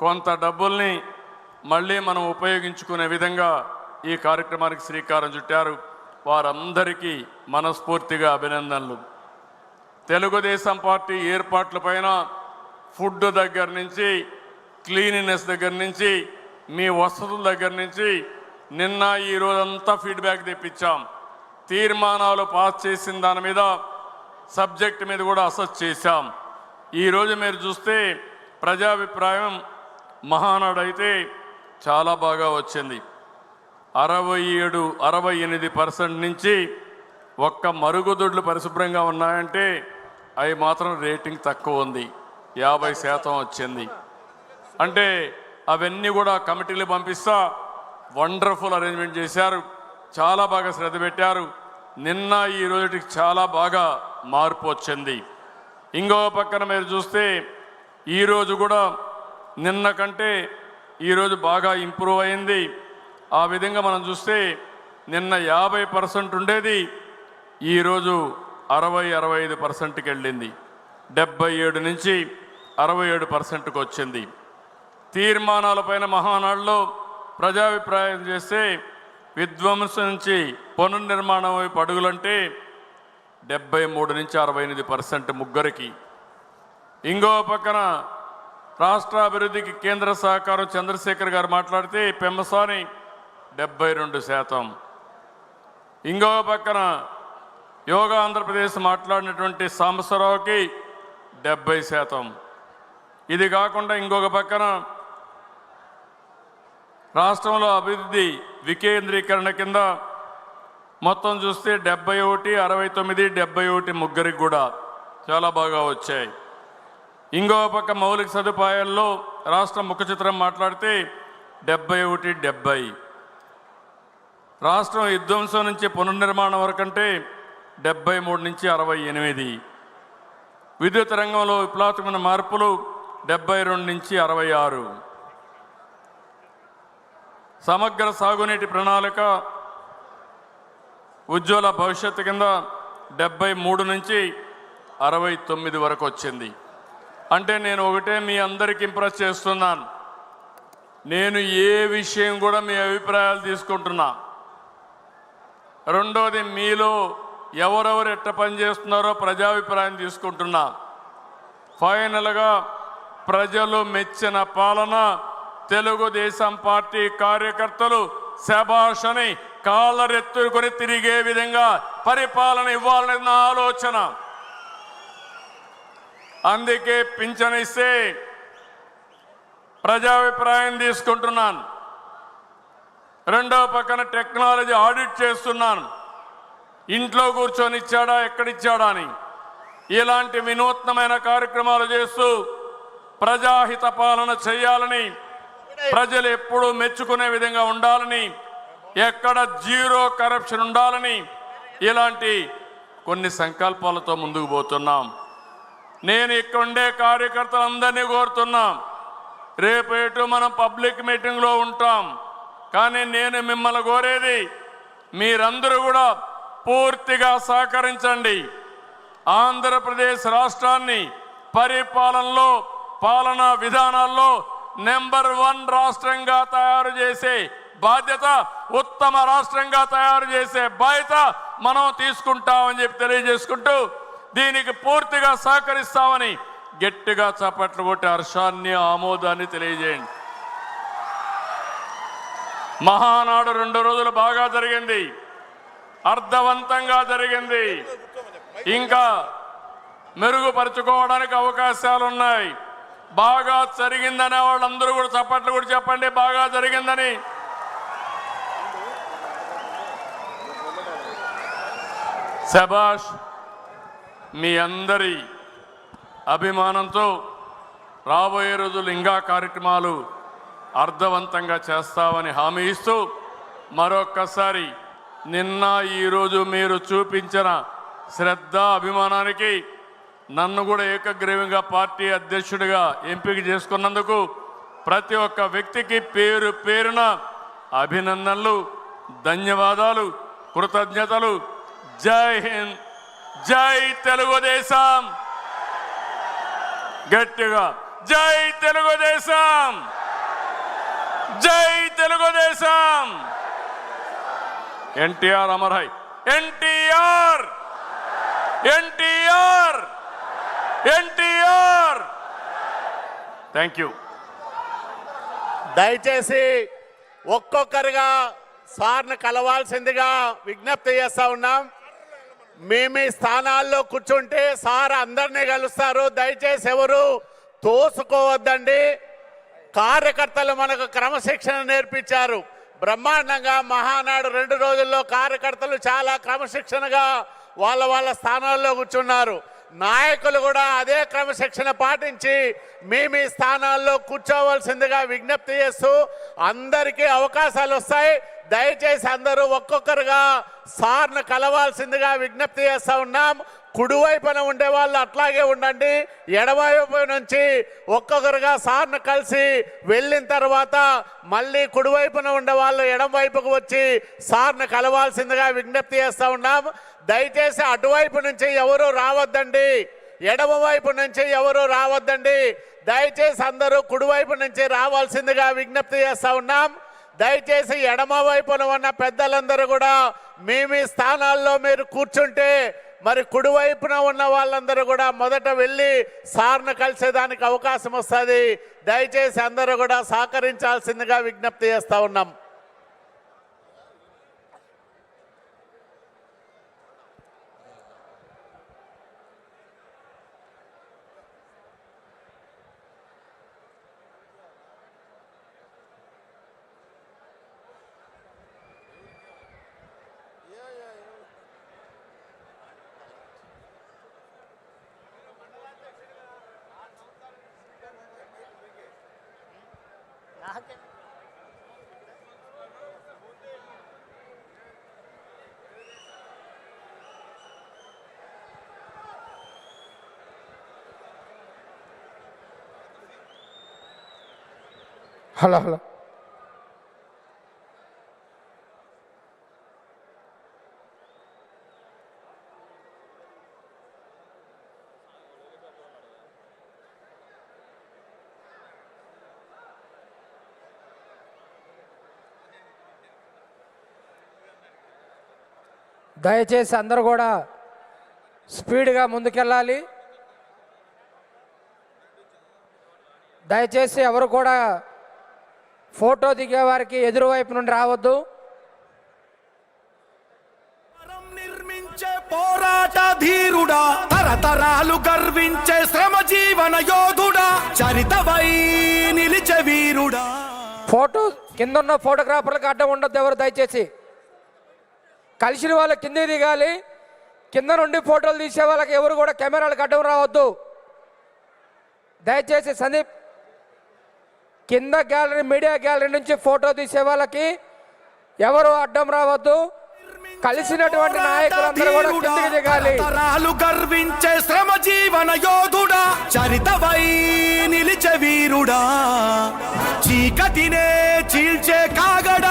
కొంత డబ్బుల్ని మళ్ళీ మనం ఉపయోగించుకునే విధంగా ఈ కార్యక్రమానికి శ్రీకారం చుట్టారు. వారందరికీ మనస్ఫూర్తిగా అభినందనలు. తెలుగుదేశం పార్టీ ఏర్పాట్లపైన ఫుడ్ దగ్గర నుంచి క్లీనినెస్ దగ్గర నుంచి మీ వసతుల దగ్గర నుంచి నిన్న ఈ రోజంతా ఫీడ్బ్యాక్ తెప్పించాం. తీర్మానాలు పాస్ చేసిన దాని మీద సబ్జెక్ట్ మీద కూడా అసెస్ చేశాం. ఈరోజు మీరు చూస్తే ప్రజాభిప్రాయం మహానాడు అయితే చాలా బాగా వచ్చింది. అరవై ఏడు అరవై ఎనిమిది పర్సెంట్ నుంచి ఒక్క మరుగుదొడ్లు పరిశుభ్రంగా ఉన్నాయంటే అవి మాత్రం రేటింగ్ తక్కువ ఉంది. యాభై శాతం వచ్చింది. అంటే అవన్నీ కూడా కమిటీలు పంపిస్తా వండర్ఫుల్ అరేంజ్మెంట్ చేశారు. చాలా బాగా శ్రద్ధ పెట్టారు. నిన్న ఈ రోజుకి చాలా బాగా మార్పు వచ్చింది. ఇంకో పక్కన మీరు చూస్తే ఈరోజు కూడా నిన్న కంటే ఈరోజు బాగా ఇంప్రూవ్ అయింది. ఆ విధంగా మనం చూస్తే నిన్న యాభై పర్సెంట్ ఉండేది ఈరోజు అరవై అరవై ఐదు పర్సెంట్కి వెళ్ళింది. డెబ్బై ఏడు నుంచి అరవై ఏడు పర్సెంట్కి వచ్చింది. తీర్మానాలపైన మహానాడులో ప్రజాభిప్రాయం చేస్తే విధ్వంసం నుంచి పునర్నిర్మాణం వైపు అడుగులంటే డెబ్బై మూడు నుంచి అరవై ఎనిమిది పర్సెంట్ ముగ్గురికి. ఇంకో పక్కన రాష్ట్ర అభివృద్ధికి కేంద్ర సహకారం చంద్రశేఖర్ గారు మాట్లాడితే పెమ్మసాని డెబ్బై రెండు శాతం. ఇంకో పక్కన యోగా ఆంధ్రప్రదేశ్ మాట్లాడినటువంటి సాంబసరావుకి డెబ్బై శాతం. ఇది కాకుండా ఇంకొక పక్కన రాష్ట్రంలో అభివృద్ధి వికేంద్రీకరణ కింద మొత్తం చూస్తే డెబ్బై ఒకటి అరవై తొమ్మిది డెబ్బై ఒకటి ముగ్గురికి కూడా చాలా బాగా వచ్చాయి. ఇంకో పక్క మౌలిక సదుపాయాల్లో రాష్ట్ర ముఖ చిత్రం మాట్లాడితే డెబ్బై ఒకటి డెబ్బై. రాష్ట్రం విధ్వంసం నుంచి పునర్నిర్మాణం వరకంటే డెబ్బై మూడు నుంచి అరవై ఎనిమిది. విద్యుత్ రంగంలో విప్లవాత్మక మార్పులు డెబ్బై రెండు నుంచి అరవై ఆరు. సమగ్ర సాగునీటి ప్రణాళిక ఉజ్వల భవిష్యత్తు కింద డెబ్బై మూడు నుంచి అరవై తొమ్మిది వరకు వచ్చింది. అంటే నేను ఒకటే మీ అందరికి ఇంప్రెస్ చేస్తున్నాను. నేను ఏ విషయం కూడా మీ అభిప్రాయాలు తీసుకుంటున్నా. రెండోది మీలో ఎవరెవరు ఎట్ట పని చేస్తున్నారో ప్రజాభిప్రాయం తీసుకుంటున్నా. ఫైనల్గా ప్రజలు మెచ్చిన పాలన తెలుగుదేశం పార్టీ కార్యకర్తలు శభాషని కాళ్ళరెత్తుకొని తిరిగే విధంగా పరిపాలన ఇవ్వాలనే నా ఆలోచన. అందుకే పింఛన్ ఇస్తే ప్రజాభిప్రాయం తీసుకుంటున్నాను. రెండవ పక్కన టెక్నాలజీ ఆడిట్ చేస్తున్నాను. ఇంట్లో కూర్చొని ఇచ్చాడా ఎక్కడిచ్చాడా అని. ఇలాంటి వినూత్నమైన కార్యక్రమాలు చేస్తూ ప్రజాహిత పాలన చేయాలని ప్రజలు ఎప్పుడూ మెచ్చుకునే విధంగా ఉండాలని ఎక్కడ జీరో కరప్షన్ ఉండాలని ఇలాంటి కొన్ని సంకల్పాలతో ముందుకు పోతున్నాం. నేను ఇక్కడ ఉండే కార్యకర్తలందరినీ కోరుతున్నాం. రేపు ఎటు మనం పబ్లిక్ మీటింగ్లో ఉంటాం. కానీ నేను మిమ్మల్ని కోరేది మీరందరూ కూడా పూర్తిగా సహకరించండి. ఆంధ్రప్రదేశ్ రాష్ట్రాన్ని పరిపాలనలో పాలనా విధానాల్లో నెంబర్ వన్ రాష్ట్రంగా తయారు చేసే బాధ్యత ఉత్తమ రాష్ట్రంగా తయారు చేసే బాధ్యత మనం తీసుకుంటామని చెప్పి తెలియజేసుకుంటూ దీనికి పూర్తిగా సహకరిస్తామని గట్టిగా చప్పట్లు కొట్టి హర్షాన్ని ఆమోదాన్ని తెలియజేయండి. మహానాడు రెండు రోజులు బాగా జరిగింది. అర్థవంతంగా జరిగింది. ఇంకా మెరుగుపరుచుకోవడానికి అవకాశాలు ఉన్నాయి బాగా జరిగిందనే వాళ్ళందరూ కూడా చప్పట్లు కూడా చెప్పండి బాగా జరిగిందని. శబాష్ మీ అందరి అభిమానంతో రాబోయే రోజులు ఇంకా కార్యక్రమాలు అర్థవంతంగా చేస్తామని హామీ ఇస్తూ మరొక్కసారి నిన్న ఈరోజు మీరు చూపించిన శ్రద్ధ అభిమానానికి నన్ను కూడా ఏకగ్రీవంగా పార్టీ అధ్యక్షుడిగా ఎంపిక చేసుకున్నందుకు ప్రతి ఒక్క వ్యక్తికి పేరు పేరున అభినందనలు ధన్యవాదాలు కృతజ్ఞతలు. జై హింద్! జై తెలుగుదేశం. గట్టిగా జై తెలుగుదేశం. జై తెలుగుదేశం. ఎన్టీఆర్ అమర్హై. ఎన్టీఆర్. ఎన్టీఆర్. ఎన్టీఆర్. Thank you. దయచేసి ఒక్కొక్కరుగా సార్ను కలవాల్సిందిగా విజ్ఞప్తి చేస్తా ఉన్నాం. మీ మీ స్థానాల్లో కూర్చుంటే సార్ అందరినీ కలుస్తారు. దయచేసి ఎవరు తోసుకోవద్దండి. కార్యకర్తలు మనకు క్రమశిక్షణ నేర్పించారు. బ్రహ్మాండంగా మహానాడు రెండు రోజుల్లో కార్యకర్తలు చాలా క్రమశిక్షణగా వాళ్ళ వాళ్ళ స్థానాల్లో కూర్చున్నారు. నాయకులు కూడా అదే క్రమశిక్షణ పాటించి మీ మీ స్థానాల్లో కూర్చోవలసిందిగా విజ్ఞప్తి చేస్తూ అందరికీ అవకాశాలు వస్తాయి. దయచేసి అందరూ ఒక్కొక్కరుగా సార్ను కలవాల్సిందిగా విజ్ఞప్తి చేస్తూ ఉన్నాం. కుడివైపున ఉండే వాళ్ళు అట్లాగే ఉండండి. ఎడవైపు నుంచి ఒక్కొక్కరుగా సార్ను కలిసి వెళ్ళిన తర్వాత మళ్ళీ కుడివైపున ఉండే వాళ్ళు ఎడం వైపుకు వచ్చి సార్ను కలవాల్సిందిగా విజ్ఞప్తి చేస్తూ ఉన్నాం. దయచేసి అటువైపు నుంచి ఎవరు రావద్దండి ఎడమ వైపు నుంచి ఎవరు రావద్దండి. దయచేసి అందరూ కుడివైపు నుంచి రావాల్సిందిగా విజ్ఞప్తి చేస్తా ఉన్నాం. దయచేసి ఎడమ వైపున ఉన్న పెద్దలందరూ కూడా మీ మీ స్థానాల్లో మీరు కూర్చుంటే మరి కుడివైపున ఉన్న వాళ్ళందరూ కూడా మొదట వెళ్ళి సార్ను కలిసేదానికి అవకాశం వస్తుంది. దయచేసి అందరూ కూడా సహకరించాల్సిందిగా విజ్ఞప్తి చేస్తూ ఉన్నాం. حاجة هلا هلا. దయచేసి అందరూ కూడా స్పీడ్గా ముందుకెళ్ళాలి. దయచేసి ఎవరు కూడా ఫోటో దిగే వారికి ఎదురువైపు నుండి రావద్దు. నిర్మించే పోరాట ధీరుడా తరతరాలు గర్వించే శ్రమ జీవన యోధుడా చరితవై నిలిచే వీరుడా. ఫోటో కింద ఉన్న ఫోటోగ్రాఫర్లకు అడ్డం ఉండొద్దు ఎవరు దయచేసి. కలిసిన వాళ్ళు కింద దిగాలి. కింద నుండి ఫోటోలు తీసే వాళ్ళకి ఎవరు కూడా కెమెరాలకు అడ్డం రావద్దు. దయచేసి సందీప్ కింద గ్యాలరీ మీడియా గ్యాలరీ నుంచి ఫోటో తీసే వాళ్ళకి ఎవరు అడ్డం రావద్దు. కలిసినటువంటి నాయకులందరూ కూడా కిందికి దిగాలి. గర్వించే శ్రమ జీవన యోధుడా చరితవై నిలిచే వీరుడా. చీకటినే చీల్చే కాగడ.